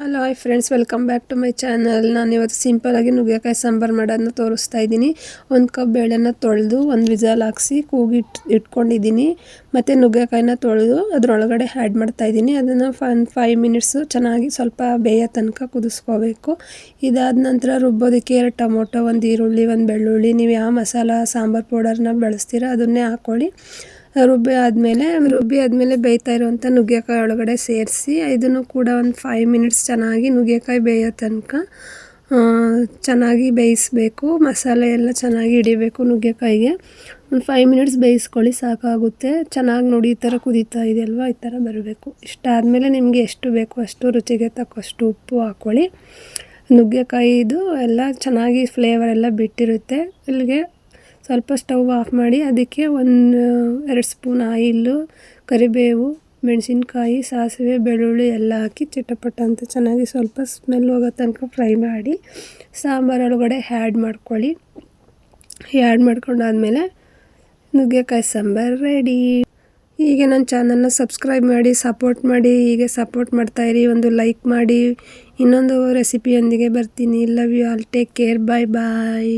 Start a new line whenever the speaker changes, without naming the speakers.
Hello hi friends welcome back to my channel ನಾನು ಇವತ್ತು ಸಿಂಪಲಾಗಿ ನುಗ್ಗೆಕಾಯಿ ಸಾಂಬಾರು ಮಾಡೋದನ್ನ ತೋರಿಸ್ತಾ ಇದ್ದೀನಿ. ಒಂದು ಕಪ್ ಬೇಳೆನ ತೊಳೆದು, ಒಂದು ವಿಜಲ್ ಹಾಕ್ಸಿ ಕೂಗಿಟ್ಟು ಇಟ್ಕೊಂಡಿದ್ದೀನಿ. ಮತ್ತು ನುಗ್ಗೆಕಾಯಿನ ತೊಳೆದು, ಅದರೊಳಗಡೆ ಆ್ಯಡ್ ಮಾಡ್ತಾಯಿದ್ದೀನಿ ಅದನ್ನು ಫನ್ ಫೈವ್ ಮಿನಿಟ್ಸು ಚೆನ್ನಾಗಿ ಸ್ವಲ್ಪ ಬೇಯ ತನಕ ಕುದಿಸ್ಕೋಬೇಕು. ಇದಾದ ನಂತರ ರುಬ್ಬೋದಕ್ಕೆ ಎರಡು ಟೊಮೊಟೊ, ಒಂದು ಈರುಳ್ಳಿ, ಒಂದು ಬೆಳ್ಳುಳ್ಳಿ. ನೀವು ಯಾವ ಮಸಾಲ, ಸಾಂಬಾರು ಪೌಡರ್ನ ಬಳಸ್ತೀರ ಅದನ್ನೇ ಹಾಕ್ಕೊಳ್ಳಿ ರುಬ್ಬಿ ಆದಮೇಲೆ ರುಬ್ಬಿ ಆದಮೇಲೆ ಬೇಯ್ತಾ ಇರುವಂಥ ನುಗ್ಗೆಕಾಯಿ ಒಳಗಡೆ ಸೇರಿಸಿ, ಇದನ್ನು ಕೂಡ ಒಂದು ಫೈವ್ ಮಿನಿಟ್ಸ್ ಚೆನ್ನಾಗಿ ನುಗ್ಗೆಕಾಯಿ ಬೇಯೋ ತನಕ ಚೆನ್ನಾಗಿ ಬೇಯಿಸಬೇಕು. ಮಸಾಲೆ ಎಲ್ಲ ಚೆನ್ನಾಗಿ ಹಿಡಿಬೇಕು ನುಗ್ಗೆಕಾಯಿಗೆ. ಒಂದು ಫೈವ್ ಮಿನಿಟ್ಸ್ ಬೇಯಿಸ್ಕೊಳ್ಳಿ, ಸಾಕಾಗುತ್ತೆ. ಚೆನ್ನಾಗಿ ನೋಡಿ ಈ ಥರ ಕುದೀತಾ ಇದೆಯಲ್ವ, ಈ ಥರ ಬರಬೇಕು. ಇಷ್ಟಾದಮೇಲೆ ನಿಮಗೆ ಎಷ್ಟು ಬೇಕು ಅಷ್ಟು ರುಚಿಗೆ ತಕ್ಕಷ್ಟು ಉಪ್ಪು ಹಾಕ್ಕೊಳ್ಳಿ. ನುಗ್ಗೆಕಾಯಿದು ಎಲ್ಲ ಚೆನ್ನಾಗಿ ಫ್ಲೇವರ್ ಎಲ್ಲ ಬಿಟ್ಟಿರುತ್ತೆ. ಇಲ್ಲಿಗೆ ಸ್ವಲ್ಪ ಸ್ಟವ್ ಆಫ್ ಮಾಡಿ ಅದಕ್ಕೆ ಒಂದು, ಎರಡು ಸ್ಪೂನ್ ಆಯಿಲ್ಲು ಕರಿಬೇವು, ಮೆಣಸಿನ್ಕಾಯಿ, ಸಾಸಿವೆ, ಬೆಳ್ಳುಳ್ಳಿ ಎಲ್ಲ ಹಾಕಿ ಚಿಟಪಟ ಅಂತ ಚೆನ್ನಾಗಿ ಸ್ವಲ್ಪ ಸ್ಮೆಲ್ ಹೋಗೋ ತನಕ ಫ್ರೈ ಮಾಡಿ ಸಾಂಬಾರೊಳಗಡೆ ಆ್ಯಡ್ ಮಾಡ್ಕೊಳ್ಳಿ. ಆ್ಯಡ್ ಮಾಡ್ಕೊಂಡಾದಮೇಲೆ ನುಗ್ಗೆಕಾಯಿ ಸಾಂಬಾರು ರೆಡಿ ಹೀಗೆ ನನ್ನ ಚಾನಲ್ನ ಸಬ್ಸ್ಕ್ರೈಬ್ ಮಾಡಿ ಸಪೋರ್ಟ್ ಮಾಡಿ, ಹೀಗೆ ಸಪೋರ್ಟ್ ಮಾಡ್ತಾಯಿರಿ ಒಂದು ಲೈಕ್ ಮಾಡಿ. ಇನ್ನೊಂದು ರೆಸಿಪಿಯೊಂದಿಗೆ ಬರ್ತೀನಿ. Love you all take care bye bye